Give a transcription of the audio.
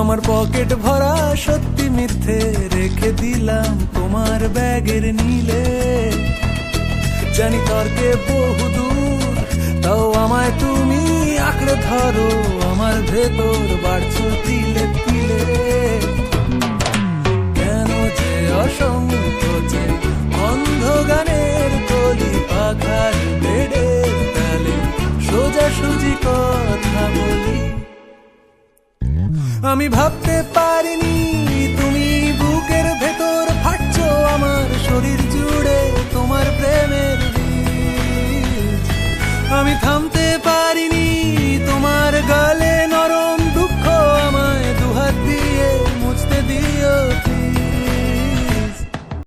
আমার পকেট ভরা সত্যি মিথ্যে রেখে দিলাম তোমার ব্যাগের নীলে। জানি তর্কে বহুদূর তাও আমায় তুমি আঁকড়ে ধরো, আমার ভেতর বাড়ছো তিলে তিলে। কেন যে অসংকোচে অন্ধ গানের কলি পাখার বেডের তালে সোজাসুজি কথা আমি ভাবতে পারিনি, তুমি বুকের ভেতর ফাটছো আমার শরীর জুড়ে তোমার প্রেমের আমি থামতে পারিনি